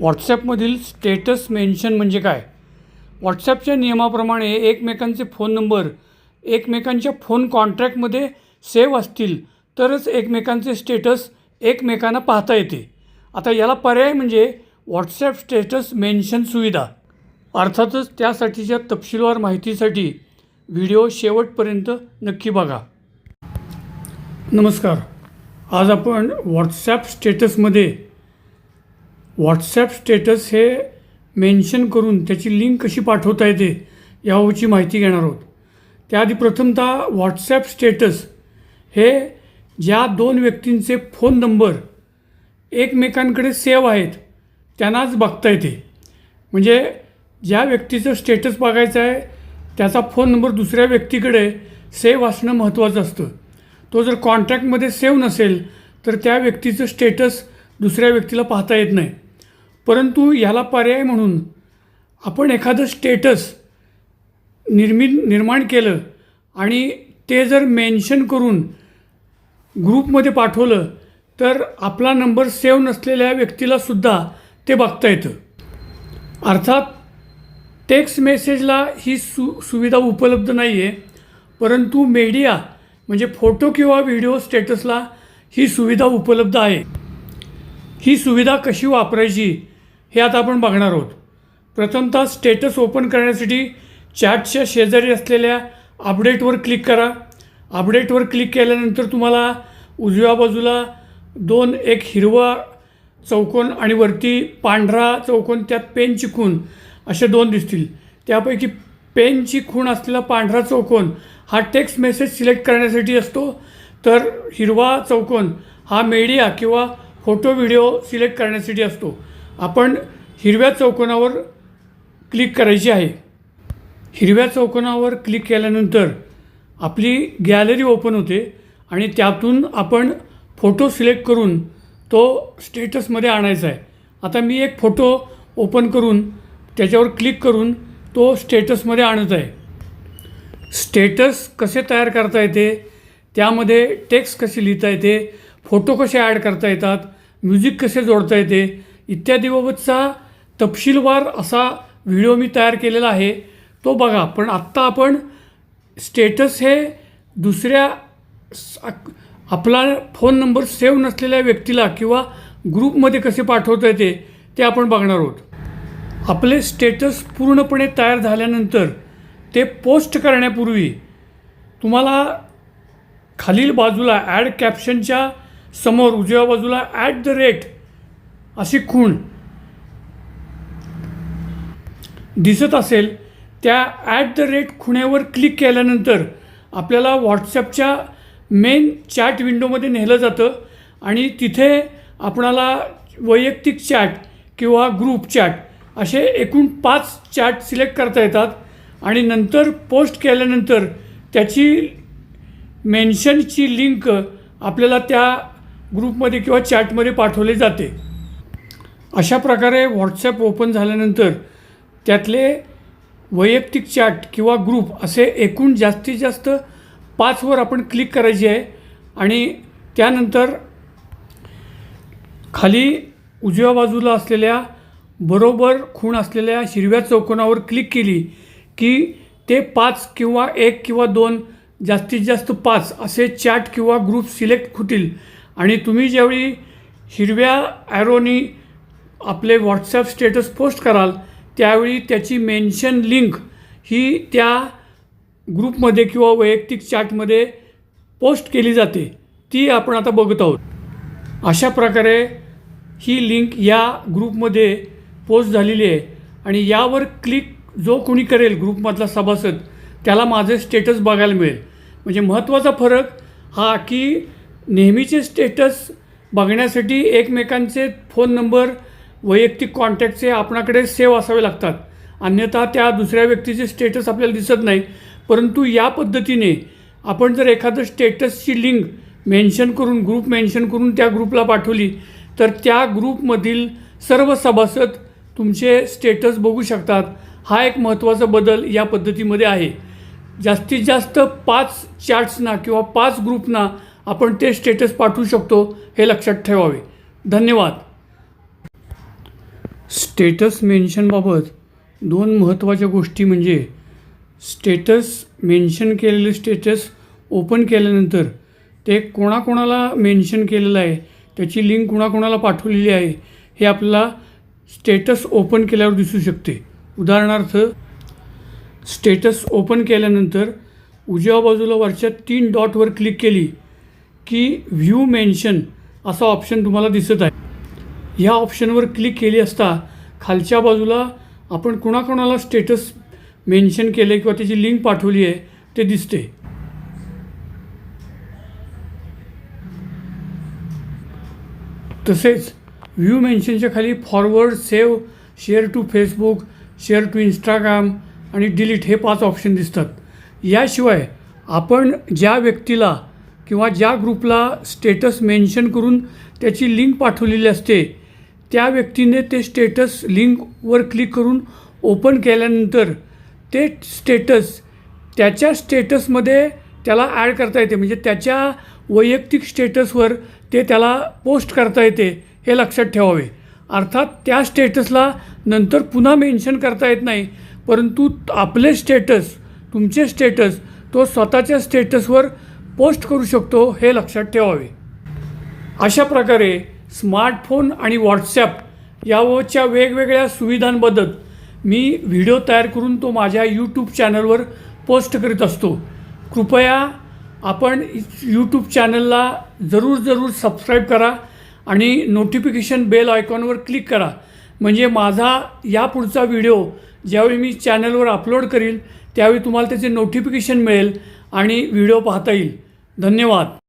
व्हॉट्सॲपमधील status mention म्हणजे काय? व्हॉट्सॲपच्या नियमाप्रमाणे एकमेकांचे फोन नंबर एकमेकांच्या फोन कॉन्ट्रॅक्टमध्ये सेव्ह असतील तरच एकमेकांचे स्टेटस एकमेकांना पाहता येते. आता याला पर्याय म्हणजे व्हॉट्सॲप स्टेटस मेन्शन सुविधा. अर्थातच त्यासाठीच्या तपशीलवार माहितीसाठी व्हिडिओ शेवटपर्यंत नक्की बघा. नमस्कार. आज आपण व्हॉट्सॲप स्टेटसमध्ये व्हॉट्सॲप स्टेटस हे मेन्शन करून त्याची लिंक कशी पाठवता येते याबाबतची माहिती घेणार आहोत. त्याआधी प्रथमतः व्हॉट्सॲप स्टेटस हे ज्या दोन व्यक्तींचे फोन नंबर एकमेकांकडे सेव्ह आहेत त्यांनाच बघता येते. म्हणजे ज्या व्यक्तीचं स्टेटस बघायचं आहे त्याचा फोन नंबर दुसऱ्या व्यक्तीकडे सेव्ह असणं महत्त्वाचं असतं. तो जर कॉन्टॅक्टमध्ये सेव्ह नसेल तर त्या व्यक्तीचं स्टेटस दुसऱ्या व्यक्तीला पाहता येत नाही. परंतु ह्याला पर्याय म्हणून आपण एखादं स्टेटस निर्मित निर्माण केलं आणि ते जर मेन्शन करून ग्रुपमध्ये पाठवलं तर आपला नंबर सेव्ह नसलेल्या व्यक्तीलासुद्धा ते बघता येतं. अर्थात टेक्स्ट मेसेजला ही सु सुविधा उपलब्ध नाही आहे परंतु मीडिया म्हणजे फोटो किंवा व्हिडिओ स्टेटसला ही सुविधा उपलब्ध आहे. ही सुविधा कशी वापरायची? हे आता आपण बघणार आहोत. प्रथमतः स्टेटस ओपन करण्यासाठी चॅटच्या शेजारी असलेल्या अपडेटवर क्लिक करा. अपडेटवर क्लिक केल्यानंतर तुम्हाला उजव्या बाजूला दोन एक हिरवा चौकोन आणि वरती पांढरा चौकोन त्यात पेनची खूण असे दोन दिसतील. त्यापैकी पेनची खूण असलेला पांढरा चौकोन हा टेक्स्ट मेसेज सिलेक्ट करण्यासाठी असतो. तर हिरवा चौकोन हा मीडिया किंवा फोटो व्हिडिओ सिलेक्ट करण्यासाठी असतो. आपण हिरव्या चौकोनावर क्लिक करायची आहे. हिरव्या चौकोनावर क्लिक केल्यानंतर आपली गॅलरी ओपन होते आणि त्यातून आपण फोटो सिलेक्ट करून तो स्टेटसमध्ये आणायचा आहे. आता मी एक फोटो ओपन करून त्याच्यावर क्लिक करून तो स्टेटसमध्ये आणत आहे. स्टेटस कसे तयार करता येते? त्यामध्ये टेक्स्ट कसे लिहिता येते? फोटो कसे ॲड करता येतात? म्युझिक कसे जोडता येते? इत्यादीबाबतचा तपशीलवार असा व्हिडिओ मी तयार केलेला आहे. तो बघा पण आत्ता आपण स्टेटस हे दुसऱ्या आपला फोन नंबर सेव्ह नसलेल्या व्यक्तीला किंवा ग्रुपमध्ये कसे पाठवता येते ते आपण बघणार आहोत. आपले स्टेटस पूर्णपणे तयार झाल्यानंतर ते पोस्ट करण्यापूर्वी तुम्हाला खालील बाजूला ॲड कॅप्शनच्या समोर उजव्या बाजूला ॲट द रेट अशी खूण दिसत असेल त्या ॲट द रेट खुण्यावर क्लिक केल्यानंतर आपल्याला व्हॉट्सॲपच्या मेन चॅट विंडोमध्ये नेलं जातं आणि तिथे आपणाला वैयक्तिक चॅट किंवा ग्रुप चॅट असे एकूण पाच चॅट सिलेक्ट करता येतात आणि नंतर पोस्ट केल्यानंतर त्याची मेन्शनची लिंक आपल्याला त्या ग्रुपमध्ये किंवा चॅटमध्ये पाठवली जाते. अशा प्रकारे व्हॉट्सॲप ओपन झाल्यानंतर त्यातले वैयक्तिक चॅट किंवा ग्रुप असे एकूण जास्तीत जास्त पाचवर आपण क्लिक करायची आहे. आणि त्यानंतर खाली उजव्या बाजूला असलेल्या बरोबर खूण असलेल्या हिरव्या चौकोनावर क्लिक केली की ते पाच किंवा एक किंवा दोन जास्तीत जास्त पाच असे चॅट किंवा ग्रुप सिलेक्ट होतील. आणि तुम्ही ज्यावेळी हिरव्या ॲरोनी आपले व्हॉट्सॲप स्टेटस पोस्ट कराल त्यावेळी त्याची मेन्शन लिंक ही त्या ग्रुपमध्ये किंवा वैयक्तिक चॅटमध्ये पोस्ट केली जाते. ती आपण आता बघत आहोत. अशा प्रकारे ही लिंक या ग्रुपमध्ये पोस्ट झालेली आहे. आणि यावर क्लिक जो कोणी करेल ग्रुपमधला सभासद त्याला माझे स्टेटस बघायला मिळेल. म्हणजे महत्त्वाचा फरक हा की नेहमीचे स्टेटस बघण्यासाठी एकमेकांचे फोन नंबर वैयक्तिक कॉन्टॅक्टचे आपणाकडे सेव्ह असावे लागतात. अन्यथा त्या दुसऱ्या व्यक्तीचे स्टेटस आपल्याला दिसत नाही. परंतु या पद्धतीने आपण जर एखादं स्टेटसची लिंक मेन्शन करून ग्रुप मेन्शन करून त्या ग्रुपला पाठवली तर त्या ग्रुपमधील सर्व सभासद तुमचे स्टेटस बघू शकतात. हा एक महत्त्वाचा बदल या पद्धतीमध्ये आहे. जास्तीत जास्त पाच चॅट्सना किंवा पाच ग्रुपना आपण ते स्टेटस पाठवू शकतो हे लक्षात ठेवावे. धन्यवाद. स्टेटस मेन्शनबाबत दोन महत्त्वाच्या गोष्टी म्हणजे स्टेटस मेन्शन केलेले स्टेटस ओपन केल्यानंतर ते कोणाकोणाला मेन्शन केलेलं आहे त्याची लिंक कोणाकोणाला पाठवलेली आहे हे आपल्याला स्टेटस ओपन केल्यावर दिसू शकते. उदाहरणार्थ स्टेटस ओपन केल्यानंतर उजव्या बाजूला वरच्या तीन डॉटवर क्लिक केली की व्ह्यू मेन्शन असा ऑप्शन तुम्हाला दिसत आहे. ह्या ऑप्शनवर क्लिक केली असता खालच्या बाजूला आपण कुणाकोणाला स्टेटस मेन्शन केलं किंवा त्याची लिंक पाठवली आहे ते दिसते तसेच व्ह्यू मेन्शनच्या खाली forward save share to Facebook share to Instagram आणि डिलीट हे पाच ऑप्शन दिसतात. याशिवाय आपण ज्या व्यक्तीला किंवा ज्या ग्रुपला स्टेटस मेन्शन करून त्याची लिंक पाठवलेली असते त्या व्यक्तीने ते स्टेटस लिंकवर क्लिक करून ओपन केल्यानंतर ते स्टेटस त्याच्या स्टेटसमध्ये त्याला ॲड करता येते. म्हणजे त्याच्या वैयक्तिक स्टेटसवर ते त्याला पोस्ट करता येते हे लक्षात ठेवावे. अर्थात त्या स्टेटसला नंतर पुन्हा मेन्शन करता येत नाही. परंतु आपले स्टेटस तुमचे स्टेटस तो स्वतःच्या स्टेटसवर पोस्ट करू शकतो हे लक्षात ठेवावे. अशा प्रकारे स्मार्टफोन आणि व्हॉट्सॲप यावरच्या वेगवेगळ्या सुविधांबद्दल मी व्हिडिओ तयार करून तो माझ्या यूट्यूब चॅनलवर पोस्ट करीत असतो. कृपया आपण यूट्यूब चॅनलला जरूर जरूर सबस्क्राईब करा आणि नोटिफिकेशन बेल आयकॉनवर क्लिक करा. म्हणजे माझा यापुढचा व्हिडिओ ज्यावेळी मी चॅनलवर अपलोड करील त्यावेळी तुम्हाला त्याचे नोटिफिकेशन मिळेल आणि व्हिडिओ पाहता येईल. धन्यवाद.